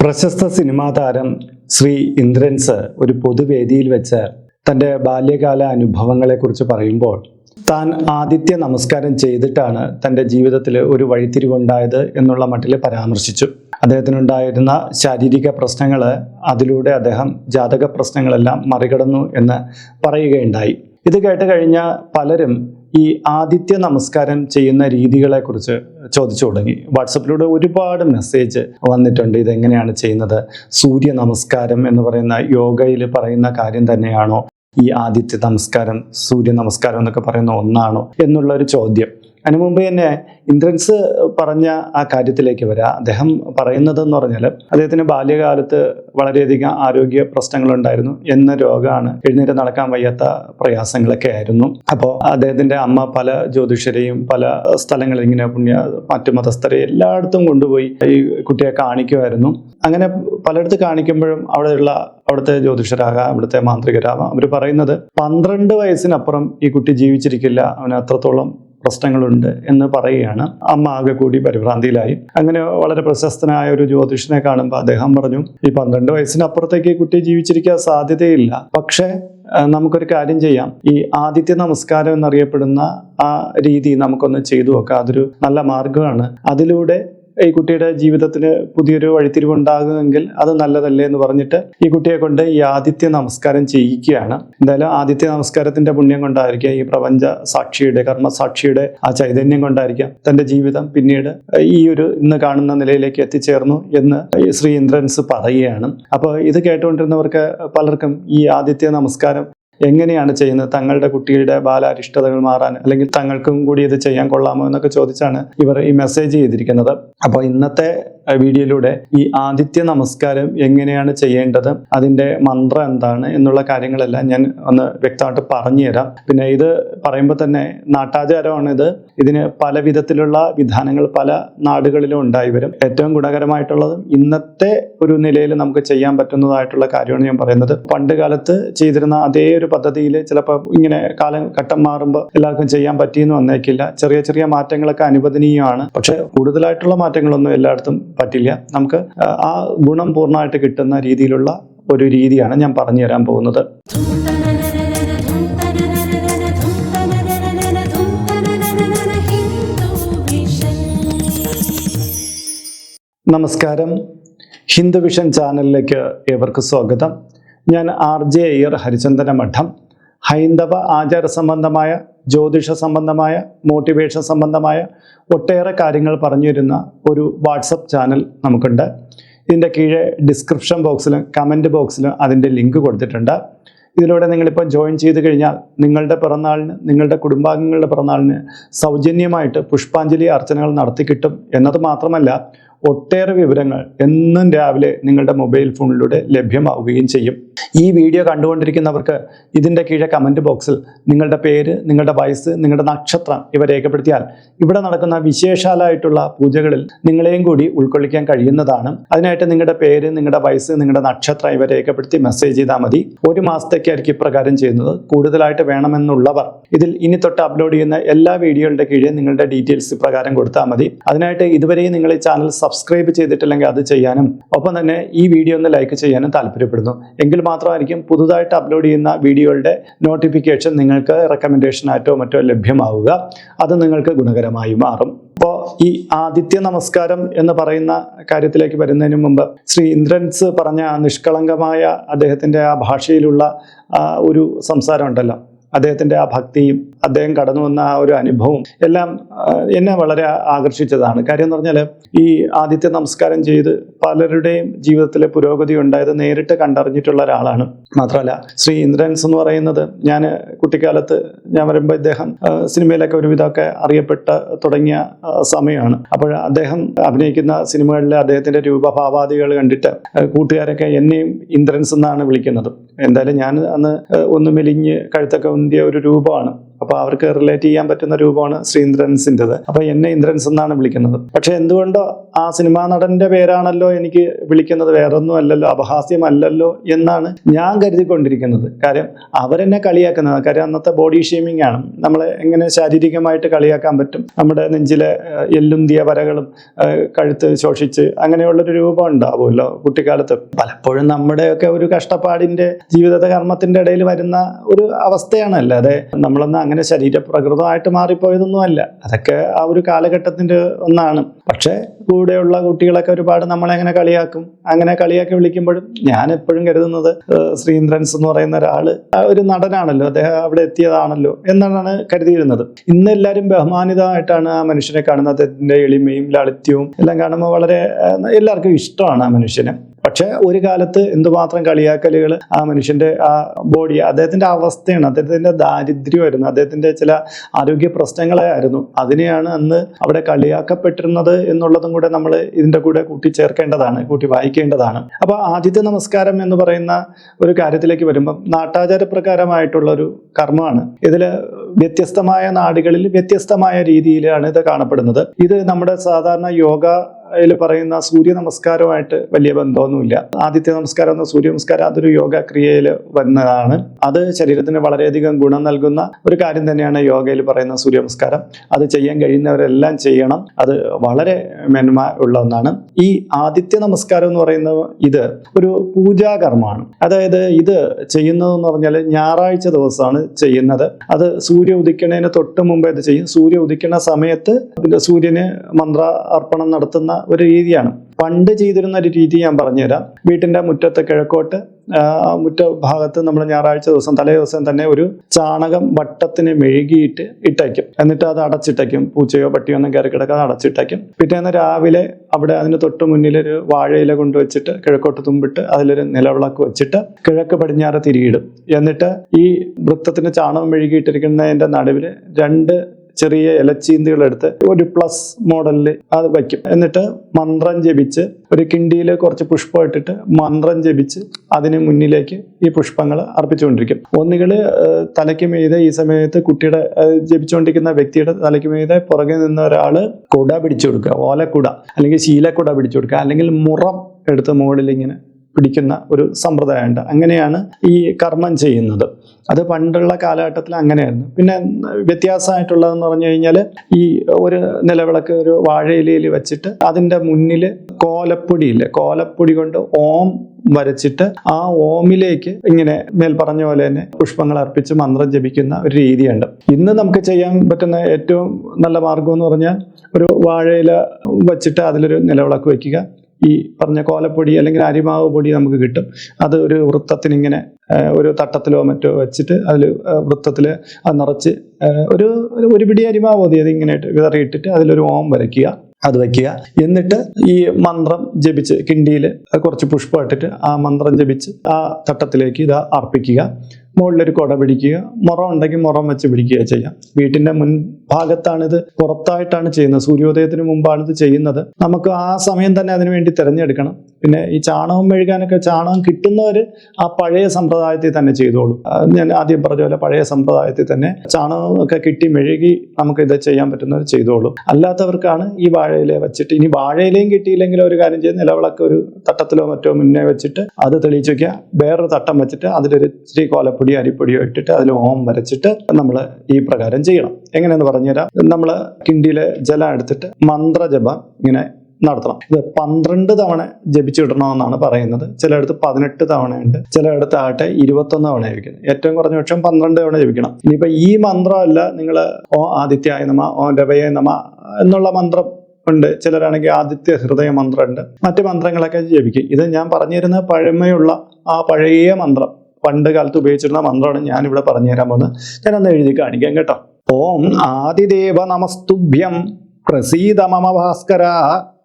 പ്രശസ്ത സിനിമാ താരം ശ്രീ ഇന്ദ്രൻസ് ഒരു പൊതുവേദിയിൽ വെച്ച് തന്റെ ബാല്യകാല അനുഭവങ്ങളെക്കുറിച്ച് പറയുമ്പോൾ താൻ ആദിത്യ നമസ്കാരം ചെയ്തിട്ടാണ് തന്റെ ജീവിതത്തിൽ ഒരു വഴിത്തിരിവുണ്ടായത് എന്നുള്ള മട്ടിൽ പരാമർശിച്ചു. അദ്ദേഹത്തിനുണ്ടായിരുന്ന ശാരീരിക പ്രശ്നങ്ങൾ അതിലൂടെ അദ്ദേഹം ജാതക പ്രശ്നങ്ങളെല്ലാം മറികടന്നു എന്ന് പറയുകയുണ്ടായി. ഇത് കേട്ട് കഴിഞ്ഞ പലരും ഈ ആദിത്യ നമസ്കാരം ചെയ്യുന്ന രീതികളെ കുറിച്ച് ചോദിച്ചു തുടങ്ങി. വാട്സപ്പിലൂടെ ഒരുപാട് മെസ്സേജ് വന്നിട്ടുണ്ട്. ഇതെങ്ങനെയാണ് ചെയ്യുന്നത്? സൂര്യ നമസ്കാരം എന്ന് പറയുന്ന യോഗയിൽ പറയുന്ന കാര്യം തന്നെയാണോ? ഈ ആദിത്യ നമസ്കാരം സൂര്യ നമസ്കാരം എന്നൊക്കെ പറയുന്ന ഒന്നാണോ? എന്നുള്ള ഒരു ചോദ്യം. അതിനു മുമ്പ് തന്നെ ഇന്ദ്രൻസ് പറഞ്ഞ ആ കാര്യത്തിലേക്ക് വരാം. അദ്ദേഹം പറയുന്നതെന്ന് പറഞ്ഞാൽ അദ്ദേഹത്തിന് ബാല്യകാലത്ത് വളരെയധികം ആരോഗ്യ പ്രശ്നങ്ങളുണ്ടായിരുന്നു എന്ന രോഗമാണ് എഴുന്നേറ്റ് നടക്കാൻ വയ്യാത്ത പ്രയാസങ്ങളൊക്കെ ആയിരുന്നു. അപ്പോൾ അദ്ദേഹത്തിന്റെ അമ്മ പല ജ്യോതിഷരെയും പല സ്ഥലങ്ങളിൽ ഇങ്ങനെ പുണ്യ മറ്റു മതസ്ഥരെ എല്ലായിടത്തും കൊണ്ടുപോയി ഈ കുട്ടിയെ കാണിക്കുമായിരുന്നു. അങ്ങനെ പലയിടത്ത് കാണിക്കുമ്പോഴും അവിടെയുള്ള അവിടുത്തെ ജ്യോതിഷരാകാം അവിടുത്തെ മാന്ത്രികരാകാം അവർ പറയുന്നത് പന്ത്രണ്ട് വയസ്സിനപ്പുറം ഈ കുട്ടി ജീവിച്ചിരിക്കില്ല. അവന് അത്രത്തോളം പ്രശ്നങ്ങളുണ്ട് എന്ന് പറയുകയാണ്. അമ്മ ആകെ കൂടി പരിഭ്രാന്തിയിലായി. അങ്ങനെ വളരെ പ്രശസ്തനായ ഒരു ജ്യോതിഷനെ കാണുമ്പോൾ അദ്ദേഹം പറഞ്ഞു ഈ പന്ത്രണ്ട് വയസ്സിനപ്പുറത്തേക്ക് കുട്ടി ജീവിച്ചിരിക്കാൻ സാധ്യതയില്ല. പക്ഷേ നമുക്കൊരു കാര്യം ചെയ്യാം. ഈ ആദിത്യ നമസ്കാരം എന്നറിയപ്പെടുന്ന ആ രീതി നമുക്കൊന്ന് ചെയ്തു നോക്കാം. അതൊരു നല്ല മാർഗമാണ് അതിലൂടെ ഈ കുട്ടിയുടെ ജീവിതത്തിന് പുതിയൊരു വഴിത്തിരിവുണ്ടാകുമെങ്കിൽ അത് നല്ലതല്ലേ എന്ന് പറഞ്ഞിട്ട് ഈ കുട്ടിയെ കൊണ്ട് ഈ ആദിത്യ നമസ്കാരം ചെയ്യിക്കുകയാണ്. എന്തായാലും ആദിത്യ നമസ്കാരത്തിന്റെ പുണ്യം കൊണ്ടായിരിക്കാം ഈ പ്രപഞ്ച സാക്ഷിയുടെ കർമ്മസാക്ഷിയുടെ ആ ചൈതന്യം കൊണ്ടായിരിക്കാം തന്റെ ജീവിതം പിന്നീട് ഈ ഒരു ഇന്ന് കാണുന്ന നിലയിലേക്ക് എത്തിച്ചേർന്നു എന്ന് ശ്രീ ഇന്ദ്രൻസ് പറയുകയാണ്. അപ്പോൾ ഇത് കേട്ടുകൊണ്ടിരുന്നവർക്ക് പലർക്കും ഈ ആദിത്യ നമസ്കാരം എങ്ങനെയാണ് ചെയ്യുന്നത്? തങ്ങളുടെ കുട്ടിയുടെ ബാലാരിഷ്ടതകൾ മാറാൻ അല്ലെങ്കിൽ തങ്ങൾക്കും കൂടി ഇത് ചെയ്യാൻ കൊള്ളാമോ എന്നൊക്കെ ചോദിച്ചാണ് ഇവർ ഈ മെസ്സേജ് ചെയ്തിരിക്കുന്നത്. അപ്പോൾ ഇന്നത്തെ വീഡിയോയിലൂടെ ഈ ആദിത്യ നമസ്കാരം എങ്ങനെയാണ് ചെയ്യേണ്ടത് അതിന്റെ മന്ത്രം എന്താണ് എന്നുള്ള കാര്യങ്ങളെല്ലാം ഞാൻ ഒന്ന് വ്യക്തമായിട്ട് പറഞ്ഞു തരാം പിന്നെ ഇത് പറയുമ്പോൾ തന്നെ നാട്ടാചാരമാണ് ഇത്. ഇതിന് പല വിധത്തിലുള്ള വിധാനങ്ങൾ പല നാടുകളിലും ഉണ്ടായി വരും. ഏറ്റവും ഗുണകരമായിട്ടുള്ളത് ഇന്നത്തെ ഒരു നിലയിൽ നമുക്ക് ചെയ്യാൻ പറ്റുന്നതായിട്ടുള്ള കാര്യമാണ് ഞാൻ പറയുന്നത്. പണ്ട് കാലത്ത് ചെയ്തിരുന്ന അതേ ഒരു പദ്ധതിയിൽ ചിലപ്പോൾ ഇങ്ങനെ കാലം ഘട്ടം മാറുമ്പോൾ എല്ലാവർക്കും ചെയ്യാൻ പറ്റിയെന്ന് വന്നേക്കില്ല. ചെറിയ ചെറിയ മാറ്റങ്ങളൊക്കെ അനുവദനീയമാണ്. പക്ഷെ കൂടുതലായിട്ടുള്ള മാറ്റങ്ങളൊന്നും എല്ലായിടത്തും പറ്റില്ല. നമുക്ക് ആ, ഗുണം പൂർണമായിട്ട് കിട്ടുന്ന രീതിയിലുള്ള ഒരു രീതിയാണ് ഞാൻ പറഞ്ഞു തരാൻ പോകുന്നത്. നമസ്കാരം. ഹിന്ദു വിഷൻ ചാനലിലേക്ക് ഏവർക്ക് സ്വാഗതം. ഞാൻ ആർ ജെ അയ്യർ ഹരിചന്ദന മഠം ഹൈന്ദവ ആചാര സംബന്ധമായ ജ്യോതിഷ സംബന്ധമായ മോട്ടിവേഷൻ സംബന്ധമായ ഒട്ടേറെ കാര്യങ്ങൾ പറഞ്ഞു തരുന്ന ഒരു വാട്സപ്പ് ചാനൽ നമുക്കുണ്ട്. ഇതിന്റെ കീഴെ ഡിസ്ക്രിപ്ഷൻ ബോക്സിലും കമന്റ് ബോക്സിലും അതിന്റെ ലിങ്ക് കൊടുത്തിട്ടുണ്ട്. ഇതിലൂടെ നിങ്ങളിപ്പോൾ ജോയിൻ ചെയ്ത് കഴിഞ്ഞാൽ നിങ്ങളുടെ പിറന്നാളിന് നിങ്ങളുടെ കുടുംബാംഗങ്ങളുടെ പിറന്നാളിന് സൗജന്യമായിട്ട് പുഷ്പാഞ്ജലി അർച്ചനകൾ നടത്തി കിട്ടും എന്നത് മാത്രമല്ല ഒട്ടേറെ വിവരങ്ങൾ എന്നും രാവിലെ നിങ്ങളുടെ മൊബൈൽ ഫോണിലൂടെ ലഭ്യമാവുകയും ചെയ്യും. ഈ വീഡിയോ കണ്ടുകൊണ്ടിരിക്കുന്നവർക്ക് ഇതിന്റെ കീഴെ കമന്റ് ബോക്സിൽ നിങ്ങളുടെ പേര് നിങ്ങളുടെ വയസ്സ് നിങ്ങളുടെ നക്ഷത്രം ഇവ രേഖപ്പെടുത്തിയാൽ ഇവിടെ നടക്കുന്ന വിശേഷാലായിട്ടുള്ള പൂജകളിൽ നിങ്ങളെയും കൂടി ഉൾക്കൊള്ളിക്കാൻ കഴിയുന്നതാണ്. അതിനായിട്ട് നിങ്ങളുടെ പേര് നിങ്ങളുടെ വയസ്സ് നിങ്ങളുടെ നക്ഷത്രം ഇവ രേഖപ്പെടുത്തി മെസ്സേജ് ചെയ്താൽ മതി. ഒരു മാസത്തേക്കായിരിക്കും ഇപ്രകാരം ചെയ്യുന്നത്. കൂടുതലായിട്ട് വേണമെന്നുള്ളവർ ഇതിൽ ഇനി തൊട്ട് അപ്ലോഡ് ചെയ്യുന്ന എല്ലാ വീഡിയോകളുടെ കീഴെ നിങ്ങളുടെ ഡീറ്റെയിൽസ് പ്രകാരം കൊടുത്താൽ മതി. അതിനായിട്ട് ഇതുവരെയും നിങ്ങൾ ഈ ചാനൽ സബ്സ്ക്രൈബ് ചെയ്തിട്ടില്ലെങ്കിൽ അത് ചെയ്യാനും ഒപ്പം തന്നെ ഈ വീഡിയോ ഒന്ന് ലൈക്ക് ചെയ്യാനും താല്പര്യപ്പെടുന്നു. എങ്കിൽ മാത്രമായിരിക്കും പുതുതായിട്ട് അപ്ലോഡ് ചെയ്യുന്ന വീഡിയോകളുടെ നോട്ടിഫിക്കേഷൻ നിങ്ങൾക്ക് റെക്കമെൻഡേഷനായിട്ടോ മറ്റോ ലഭ്യമാവുക. അത് നിങ്ങൾക്ക് ഗുണകരമായി മാറും. അപ്പോൾ ഈ ആദിത്യ നമസ്കാരം എന്ന് പറയുന്ന കാര്യത്തിലേക്ക് വരുന്നതിന് മുമ്പ് ശ്രീ ഇന്ദ്രൻസ് പറഞ്ഞ നിഷ്കളങ്കമായ അദ്ദേഹത്തിന്റെ ആ ഭാഷയിലുള്ള ഒരു സംസാരം ഉണ്ടല്ലോ. അദ്ദേഹത്തിന്റെ ആ ഭക്തിയും അദ്ദേഹം കടന്നു വന്ന ആ ഒരു അനുഭവം എല്ലാം എന്നെ വളരെ ആകർഷിച്ചതാണ്. കാര്യം എന്ന് പറഞ്ഞാൽ ഈ ആദിത്യ നമസ്കാരം ചെയ്ത് പലരുടെയും ജീവിതത്തിലെ പുരോഗതി ഉണ്ടായത് നേരിട്ട് കണ്ടറിഞ്ഞിട്ടുള്ള ഒരാളാണ്. മാത്രമല്ല ശ്രീ ഇന്ദ്രൻസ് എന്ന് പറയുന്നത് ഞാൻ കുട്ടിക്കാലത്ത് ഞാൻ വരുമ്പോൾ ഇദ്ദേഹം സിനിമയിലൊക്കെ ഒരുവിധമൊക്കെ അറിയപ്പെട്ട തുടങ്ങിയ സമയമാണ്. അപ്പോൾ അദ്ദേഹം അഭിനയിക്കുന്ന സിനിമകളിലെ അദ്ദേഹത്തിന്റെ രൂപഭാവാദികൾ കണ്ടിട്ട് കൂട്ടുകാരൊക്കെ എന്നെയും ഇന്ദ്രൻസ് എന്നാണ് വിളിക്കുന്നത്. എന്തായാലും ഞാൻ അന്ന് ഒന്ന് മെലിഞ്ഞ് കഴുത്തൊക്കെ ഉന്തിയ ഒരു രൂപമാണ്. അപ്പൊ അവർക്ക് റിലേറ്റ് ചെയ്യാൻ പറ്റുന്ന രൂപമാണ് ശ്രീ ഇന്ദ്രൻസിന്റെത് അപ്പൊ എന്നെ ഇന്ദ്രൻസ് എന്നാണ് വിളിക്കുന്നത്. പക്ഷെ എന്തുകൊണ്ടോ ആ സിനിമാ നടന്റെ പേരാണല്ലോ എനിക്ക് വിളിക്കുന്നത്. വേറൊന്നും അല്ലല്ലോ അപഹാസ്യമല്ലല്ലോ എന്നാണ് ഞാൻ കരുതിക്കൊണ്ടിരിക്കുന്നത്. കാര്യം അവരെന്നെ കളിയാക്കുന്നത്. കാര്യം അന്നത്തെ ബോഡി ഷേമിംഗ് ആണ്. നമ്മളെ എങ്ങനെ ശാരീരികമായിട്ട് കളിയാക്കാൻ പറ്റും? നമ്മുടെ നെഞ്ചിലെ എല്ലുന്തിയ വരകളും കഴുത്ത് ശോഷിച്ച് അങ്ങനെയുള്ളൊരു രൂപം ഉണ്ടാവുമല്ലോ കുട്ടിക്കാലത്ത്. പലപ്പോഴും നമ്മുടെയൊക്കെ ഒരു കഷ്ടപ്പാടിന്റെ ജീവിത കർമ്മത്തിന്റെ ഇടയിൽ വരുന്ന ഒരു അവസ്ഥയാണ്. അല്ലാതെ നമ്മളൊന്നും അങ്ങനെ ശരീരപ്രകൃതമായിട്ട് മാറിപ്പോയതൊന്നും അല്ല അതൊക്കെ ആ ഒരു കാലഘട്ടത്തിന്റെ ഒന്നാണ്. പക്ഷേ കൂടെയുള്ള കുട്ടികളൊക്കെ ഒരുപാട് നമ്മളെങ്ങനെ കളിയാക്കും അങ്ങനെ കളിയാക്കി വിളിക്കുമ്പോഴും ഞാൻ എപ്പോഴും കരുതുന്നത് ശ്രീന്ദ്രൻസ് എന്ന് പറയുന്ന ഒരാൾ ആ ഒരു നടനാണല്ലോ അദ്ദേഹം അവിടെ എത്തിയതാണല്ലോ എന്നാണ് കരുതിയിരുന്നത്. ഇന്ന് എല്ലാവരും ബഹുമാനിതമായിട്ടാണ് ആ മനുഷ്യനെ കാണുന്നത് അദ്ദേഹത്തിന്റെ എളിമയും ലാളിത്യവും എല്ലാം കാണുമ്പോൾ വളരെ എല്ലാവർക്കും ഇഷ്ടമാണ് ആ മനുഷ്യനെ. പക്ഷെ ഒരു കാലത്ത് എന്തുമാത്രം കളിയാക്കലുകൾ ആ മനുഷ്യന്റെ ആ ബോഡി അദ്ദേഹത്തിന്റെ അവസ്ഥയാണ് അദ്ദേഹത്തിന്റെ ദാരിദ്ര്യമായിരുന്നു അദ്ദേഹത്തിന്റെ ചില ആരോഗ്യ പ്രശ്നങ്ങളായിരുന്നു. അതിനെയാണ് അന്ന് അവിടെ കളിയാക്കപ്പെട്ടിരുന്നത് എന്നുള്ളതും കൂടെ നമ്മൾ ഇതിന്റെ കൂടെ കൂട്ടിച്ചേർക്കേണ്ടതാണ് കൂട്ടി വായിക്കേണ്ടതാണ്. അപ്പോൾ ആദിത്യ നമസ്കാരം എന്ന് പറയുന്ന ഒരു കാര്യത്തിലേക്ക് വരുമ്പം നാട്ടാചാരപ്രകാരമായിട്ടുള്ള ഒരു കർമ്മമാണ്. ഇതിൽ വ്യത്യസ്തമായ നാടുകളിൽ വ്യത്യസ്തമായ രീതിയിലാണ് ഇത് കാണപ്പെടുന്നത്. ഇത് നമ്മുടെ സാധാരണ യോഗ യിൽ പറയുന്ന സൂര്യ നമസ്കാരമായിട്ട് വലിയ ബന്ധമൊന്നുമില്ല. ആദിത്യ നമസ്കാരം എന്ന സൂര്യ നമസ്കാരം അതൊരു യോഗ ക്രിയയിൽ വന്നതാണ്. അത് ശരീരത്തിന് വളരെയധികം ഗുണം നൽകുന്ന ഒരു കാര്യം തന്നെയാണ് യോഗയിൽ പറയുന്ന സൂര്യ നമസ്കാരം. അത് ചെയ്യാൻ കഴിയുന്നവരെല്ലാം ചെയ്യണം. അത് വളരെ മെന്മ ഉള്ള ഒന്നാണ്. ഈ ആദിത്യ നമസ്കാരം എന്ന് പറയുന്ന ഇത് ഒരു പൂജാകർമ്മമാണ്. അതായത് ഇത് ചെയ്യുന്നതെന്ന് പറഞ്ഞാൽ ഞായറാഴ്ച ദിവസമാണ് ചെയ്യുന്നത്. അത് സൂര്യ ഉദിക്കണതിന് തൊട്ട് മുമ്പേ ഇത് ചെയ്യും? സൂര്യ ഉദിക്കണ സമയത്ത് സൂര്യന് മന്ത്ര അർപ്പണം നടത്തുന്ന ഒരു രീതിയാണ്. പണ്ട് ചെയ്തിരുന്ന ഒരു രീതി ഞാൻ പറഞ്ഞുതരാം. വീട്ടിന്റെ മുറ്റത്തെ കിഴക്കോട്ട് മുറ്റ ഭാഗത്ത് നമ്മൾ ഞായറാഴ്ച ദിവസം തലേ ദിവസം തന്നെ ഒരു ചാണകം വട്ടത്തിന് മെഴുകിയിട്ട് ഇട്ടയ്ക്കും എന്നിട്ട് അത് അടച്ചിട്ടയ്ക്കും പൂച്ചയോ പട്ടിയോ ഒന്നും കയറി കിടക്കാതെ അടച്ചിട്ടയ്ക്കും പിറ്റേന്ന് രാവിലെ അവിടെ അതിന് തൊട്ട് മുന്നിൽ ഒരു വാഴയില കൊണ്ടുവച്ചിട്ട് കിഴക്കോട്ട് തുമ്പിട്ട് അതിലൊരു നിലവിളക്ക് വെച്ചിട്ട് കിഴക്ക് പടിഞ്ഞാറ് തിരിയിടും. എന്നിട്ട് ഈ വൃത്തത്തിന് ചാണകം മെഴുകിയിട്ടിരിക്കുന്നതിന്റെ നടുവിൽ രണ്ട് ചെറിയ ഇലച്ചീന്തികൾ എടുത്ത് ഒരു പ്ലസ് മോഡലിൽ അത് വയ്ക്കും. എന്നിട്ട് മന്ത്രം ജപിച്ച് ഒരു കിണ്ടിയിൽ കുറച്ച് പുഷ്പം ഇട്ടിട്ട് മന്ത്രം ജപിച്ച് അതിന് മുന്നിലേക്ക് ഈ പുഷ്പങ്ങൾ അർപ്പിച്ചുകൊണ്ടിരിക്കും. ഒന്നുകിൽ തലയ്ക്ക് മീതെ ഈ സമയത്ത് കുട്ടിയുടെ ജപിച്ചുകൊണ്ടിരിക്കുന്ന വ്യക്തിയുടെ തലയ്ക്ക് മീതെ പുറകെ നിന്ന ഒരാൾ കുട പിടിച്ചു കൊടുക്കുക. ഓലക്കുട അല്ലെങ്കിൽ ശീലക്കുട പിടിച്ചു കൊടുക്കുക. അല്ലെങ്കിൽ മുറം എടുത്ത് മുകളിൽ ഇങ്ങനെ പിടിക്കുന്ന ഒരു സമ്പ്രദായമുണ്ട്. അങ്ങനെയാണ് ഈ കർമ്മം ചെയ്യുന്നത്. അത് പണ്ടുള്ള കാലഘട്ടത്തിൽ അങ്ങനെയായിരുന്നു. പിന്നെ വ്യത്യാസമായിട്ടുള്ളതെന്ന് പറഞ്ഞു കഴിഞ്ഞാൽ ഈ ഒരു നിലവിളക്ക് ഒരു വാഴയിലയിൽ വെച്ചിട്ട് അതിന്റെ മുന്നിൽ കോലപ്പൊടിയില്ലേ കോലപ്പൊടി കൊണ്ട് ഓം വരച്ചിട്ട് ആ ഓമിലേക്ക് ഇങ്ങനെ മേൽ പറഞ്ഞ പോലെ തന്നെ പുഷ്പങ്ങൾ അർപ്പിച്ച് മന്ത്രം ജപിക്കുന്ന ഒരു രീതിയുണ്ട്. ഇന്ന് നമുക്ക് ചെയ്യാൻ പറ്റുന്ന ഏറ്റവും നല്ല മാർഗം എന്ന് പറഞ്ഞാൽ ഒരു വാഴയില വച്ചിട്ട് അതിലൊരു നിലവിളക്ക് വയ്ക്കുക. ഈ പറഞ്ഞ കോലപ്പൊടി അല്ലെങ്കിൽ അരിമാവ് പൊടി നമുക്ക് കിട്ടും. അത് ഒരു വൃത്തത്തിന് ഇങ്ങനെ ഏഹ്, ഒരു തട്ടത്തിലോ മറ്റോ വെച്ചിട്ട് അതിൽ വൃത്തത്തിൽ അത് നിറച്ച് ഒരു ഒരു- പിടി അരിമാവ് മതി. അത് ഇങ്ങനെ വിതറിയിട്ടിട്ട് അതിലൊരു ഓം വരയ്ക്കുക. അത് വയ്ക്കുക. എന്നിട്ട് ഈ മന്ത്രം ജപിച്ച് കിണ്ടിയിൽ കുറച്ച് പുഷ്പം ഇട്ടിട്ട് ആ മന്ത്രം ജപിച്ച് ആ തട്ടത്തിലേക്ക് ഇത് അർപ്പിക്കുക. മുകളിലൊരു കുട പിടിക്കുക. മുറം ഉണ്ടെങ്കിൽ മുറം വെച്ച് പിടിക്കുക ചെയ്യാം. വീട്ടിന്റെ മുൻഭാഗത്താണിത് പുറത്തായിട്ടാണ് ചെയ്യുന്നത്. സൂര്യോദയത്തിന് മുമ്പാണ് ഇത് ചെയ്യുന്നത്. നമുക്ക് ആ സമയം തന്നെ അതിനു വേണ്ടി തിരഞ്ഞെടുക്കണം. പിന്നെ ഈ ചാണകം മെഴുകാനൊക്കെ ചാണകം കിട്ടുന്നവർ ആ പഴയ സമ്പ്രദായത്തിൽ തന്നെ ചെയ്തോളൂ. ഞാൻ ആദ്യം പറഞ്ഞ പോലെ പഴയ സമ്പ്രദായത്തിൽ തന്നെ ചാണകം ഒക്കെ കിട്ടി മെഴുകി നമുക്ക് ഇത് ചെയ്യാൻ പറ്റുന്നവർ ചെയ്തോളൂ. അല്ലാത്തവർക്കാണ് ഈ വാഴയില വെച്ചിട്ട് ഇനി വാഴയിലയും കിട്ടിയില്ലെങ്കിൽ ഒരു കാര്യം ചെയ്ത് നിലവിളക്ക് ഒരു തട്ടത്തിലോ മറ്റോ മുന്നേ വെച്ചിട്ട് അത് തെളിയിച്ച് വെക്കുക. വേറൊരു തട്ടം വെച്ചിട്ട് അതിലൊരു ഇച്ചിരി കോലപ്പൊടി അരിപ്പൊടിയോ ഇട്ടിട്ട് അതിൽ ഓം വരച്ചിട്ട് നമ്മൾ ഈ പ്രകാരം ചെയ്യണം. എങ്ങനെയെന്ന് പറഞ്ഞുതരാം. നമ്മൾ കിണ്ടിയിലെ ജലം എടുത്തിട്ട് മന്ത്രജപം ഇങ്ങനെ നടത്തണം. ഇത് പന്ത്രണ്ട് തവണ ജപിച്ചു കിട്ടണമെന്നാണ് പറയുന്നത്. ചിലയിടത്ത് പതിനെട്ട് തവണയുണ്ട്. ചിലയിടത്ത് ആകട്ടെ ഇരുപത്തൊന്ന് തവണ ജപിക്കുന്നത് ഏറ്റവും കുറഞ്ഞ പക്ഷം പന്ത്രണ്ട് തവണ ജപിക്കണം. ഇനിയിപ്പോൾ ഈ മന്ത്രമല്ല നിങ്ങൾ ഓ ആദിത്യായ നമ ഓ രവയ നമ എന്നുള്ള മന്ത്രം ഉണ്ട്. ചിലരാണെങ്കിൽ ആദിത്യ ഹൃദയ മന്ത്രമുണ്ട്. മറ്റു മന്ത്രങ്ങളൊക്കെ ജപിക്കും. ഇത് ഞാൻ പറഞ്ഞിരുന്ന പഴമയുള്ള ആ പഴയ മന്ത്രം. പണ്ട് കാലത്ത് ഉപയോഗിച്ചിരുന്ന മന്ത്രമാണ് ഞാൻ ഇവിടെ പറഞ്ഞു തരാൻ പോകുന്നത്. ഞാനൊന്ന് എഴുതി കാണിക്കാം കേട്ടോ. ഓം ആദിദേവ നമസ്തുഭ്യം. പ്രസീത മമ ഭാസ്കര.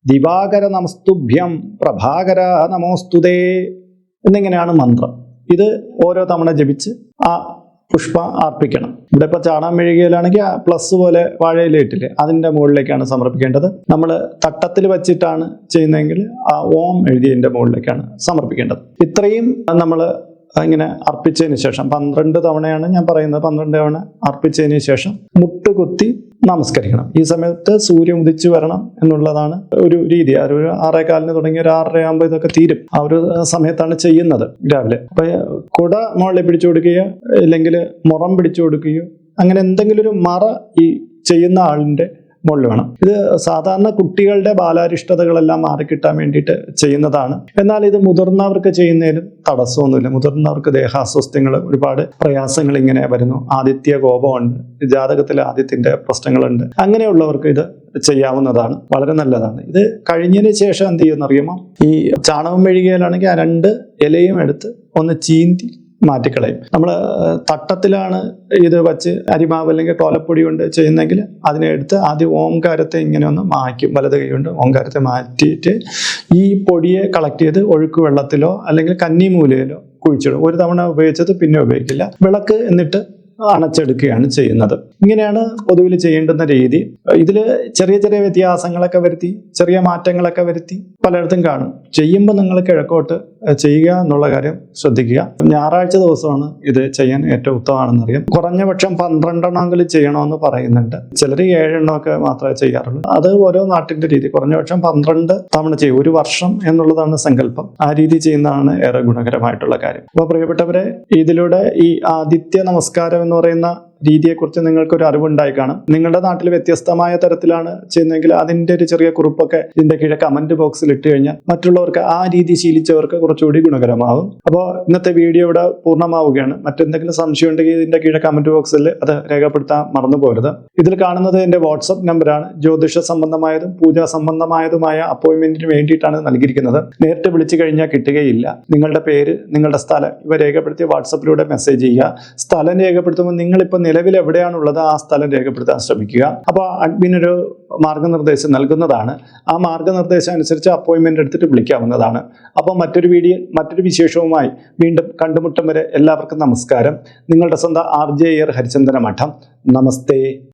ദിവാകര നമസ്തുഭ്യം പ്രഭാകര നമോസ്തുതേ എന്നിങ്ങനെയാണ് മന്ത്രം. ഇത് ഓരോ തവണ ജപിച്ച് ആ പുഷ്പ അർപ്പിക്കണം. ഇവിടെ ഇപ്പൊ ചാണാൻ മെഴുകിയാലാണെങ്കിൽ പ്ലസ് പോലെ വാഴയില ഇട്ടില്ലേ അതിന്റെ മുകളിലേക്കാണ് സമർപ്പിക്കേണ്ടത്. നമ്മൾ തട്ടത്തിൽ വച്ചിട്ടാണ് ചെയ്യുന്നതെങ്കിൽ ആ ഓം എഴുതിയതിന്റെ മുകളിലേക്കാണ് സമർപ്പിക്കേണ്ടത്. ഇത്രയും നമ്മൾ ഇങ്ങനെ അർപ്പിച്ചതിന് ശേഷം പന്ത്രണ്ട് തവണയാണ് ഞാൻ പറയുന്നത്. പന്ത്രണ്ട് തവണ അർപ്പിച്ചതിന് ശേഷം മുട്ടുകുത്തി നമസ്കരിക്കണം. ഈ സമയത്ത് സൂര്യൻ ഉദിച്ചു വരണം എന്നുള്ളതാണ് ഒരു രീതി. ഒരു ആറേകാലിന് തുടങ്ങി ഒരു ആറര ആകുമ്പോൾ ഇതൊക്കെ തീരും. ആ ഒരു സമയത്താണ് ചെയ്യുന്നത് രാവിലെ. അപ്പൊ കുട മുകളിൽ പിടിച്ചു കൊടുക്കുകയോ ഇല്ലെങ്കിൽ മുറം പിടിച്ചു കൊടുക്കുകയോ അങ്ങനെ എന്തെങ്കിലും ഒരു മറ ഈ ചെയ്യുന്ന ആളിന്റെ മുകളിൽ വേണം. ഇത് സാധാരണ കുട്ടികളുടെ ബാലാരിഷ്ടതകളെല്ലാം മാറിക്കിട്ടാൻ വേണ്ടിയിട്ട് ചെയ്യുന്നതാണ്. എന്നാൽ ഇത് മുതിർന്നവർക്ക് ചെയ്യുന്നതിലും തടസ്സമൊന്നുമില്ല. മുതിർന്നവർക്ക് ദേഹാസ്വസ്ഥ്യങ്ങൾ ഒരുപാട് പ്രയാസങ്ങൾ ഇങ്ങനെ വരുന്നു. ആദിത്യ കോപമുണ്ട്. ജാതകത്തിൽ ആദിത്യന്റെ പ്രശ്നങ്ങളുണ്ട്. അങ്ങനെയുള്ളവർക്ക് ഇത് ചെയ്യാവുന്നതാണ്. വളരെ നല്ലതാണ്. ഇത് കഴിഞ്ഞതിന് ശേഷം എന്ത് ചെയ്യുമെന്ന് അറിയുമോ ഈ ചാണകം മെഴുകിയാലാണെങ്കിൽ ആ രണ്ട് ഇലയും എടുത്ത് ഒന്ന് ചീന്തി മാറ്റിക്കളയും. നമ്മൾ തട്ടത്തിലാണ് ഇത് വച്ച് അരിമാവ് അല്ലെങ്കിൽ കോലപ്പൊടി കൊണ്ട് ചെയ്യുന്നെങ്കിൽ അതിനെടുത്ത് ആദ്യം ഓംകാരത്തെ ഇങ്ങനെ ഒന്ന് മായ്ക്കും. വലത് കൈ കൊണ്ട് ഓംകാരത്തെ മാറ്റിയിട്ട് ഈ പൊടിയെ കളക്ട് ചെയ്ത് ഒഴുക്ക് വെള്ളത്തിലോ അല്ലെങ്കിൽ കന്നിമൂലയിലോ കുഴിച്ചിടും. ഒരു തവണ ഉപയോഗിച്ചത് പിന്നെ ഉപയോഗിക്കില്ല. വിളക്ക് എന്നിട്ട് അണച്ചെടുക്കുകയാണ് ചെയ്യുന്നത്. ഇങ്ങനെയാണ് പൊതുവിൽ ചെയ്യേണ്ടുന്ന രീതി. ഇതിൽ ചെറിയ ചെറിയ വ്യത്യാസങ്ങളൊക്കെ വരുത്തി ചെറിയ മാറ്റങ്ങളൊക്കെ വരുത്തി പലയിടത്തും കാണും. ചെയ്യുമ്പോൾ നിങ്ങൾ കിഴക്കോട്ട് ചെയ്യുക എന്നുള്ള കാര്യം ശ്രദ്ധിക്കുക. ഞായറാഴ്ച ദിവസമാണ് ഇത് ചെയ്യാൻ ഏറ്റവും ഉത്തമമാണെന്ന് അറിയാം. കുറഞ്ഞ പക്ഷം പന്ത്രണ്ടെണ്ണമെങ്കിലും ചെയ്യണമെന്ന് പറയുന്നുണ്ട്. ചിലർ ഏഴെണ്ണമൊക്കെ മാത്രമേ ചെയ്യാറുള്ളൂ. അത് ഓരോ നാട്ടിന്റെ രീതി. കുറഞ്ഞപക്ഷം പന്ത്രണ്ട് തവണ ചെയ്യും. ഒരു വർഷം എന്നുള്ളതാണ് സങ്കല്പം. ആ രീതി ചെയ്യുന്നതാണ് ഏറെ ഗുണകരമായിട്ടുള്ള കാര്യം. അപ്പോൾ പ്രിയപ്പെട്ടവരെ ഇതിലൂടെ ഈ ആദിത്യ നമസ്കാരം എന്ന് പറയുന്ന രീതിയെക്കുറിച്ച് നിങ്ങൾക്ക് ഒരു അറിവുണ്ടായി കാണും. നിങ്ങളുടെ നാട്ടിൽ വ്യത്യസ്തമായ തരത്തിലാണ് ചെയ്യുന്നതെങ്കിൽ അതിന്റെ ഒരു ചെറിയ കുറിപ്പൊക്കെ ഇതിന്റെ കീഴെ കമന്റ് ബോക്സിൽ ഇട്ട് കഴിഞ്ഞാൽ മറ്റുള്ളവർക്ക് ആ രീതി ശീലിച്ചവർക്ക് കുറച്ചുകൂടി ഗുണകരമാവും. അപ്പോൾ ഇന്നത്തെ വീഡിയോ ഇവിടെ പൂർണമാവുകയാണ്. മറ്റെന്തെങ്കിലും സംശയം ഉണ്ടെങ്കിൽ ഇതിന്റെ കീഴെ കമന്റ് ബോക്സിൽ അത് രേഖപ്പെടുത്താൻ മറന്നു പോരുത് ഇതിൽ കാണുന്നത് എന്റെ വാട്സപ്പ് നമ്പറാണ് ജ്യോതിഷ സംബന്ധമായതും പൂജാ സംബന്ധമായതുമായ അപ്പോയിന്റ്മെന്റിന് വേണ്ടിയിട്ടാണ് നൽകിയിരിക്കുന്നത്. നേരിട്ട് വിളിച്ചു കഴിഞ്ഞാൽ കിട്ടുകയില്ല. നിങ്ങളുടെ പേര് നിങ്ങളുടെ സ്ഥലം ഇവ രേഖപ്പെടുത്തി വാട്സപ്പിലൂടെ മെസ്സേജ് ചെയ്യുക. സ്ഥലം രേഖപ്പെടുത്തുമ്പോൾ നിങ്ങളിപ്പോൾ നിലവിൽ എവിടെയാണുള്ളത് ആ സ്ഥലം രേഖപ്പെടുത്താൻ ശ്രമിക്കുക. അപ്പോൾ അഡ്മിൻ ഒരു മാർഗനിർദ്ദേശം നൽകുന്നതാണ്. ആ മാർഗനിർദ്ദേശം അനുസരിച്ച് അപ്പോയിൻമെന്റ് എടുത്തിട്ട് വിളിക്കാവുന്നതാണ്. അപ്പോൾ മറ്റൊരു വീഡിയോ മറ്റൊരു വിശേഷവുമായി വീണ്ടും കണ്ടുമുട്ടം വരെ എല്ലാവർക്കും നമസ്കാരം. നിങ്ങളുടെ സ്വന്തം ആർ ജെ എയർ ഹരിചന്ദന മഠം. നമസ്തേ.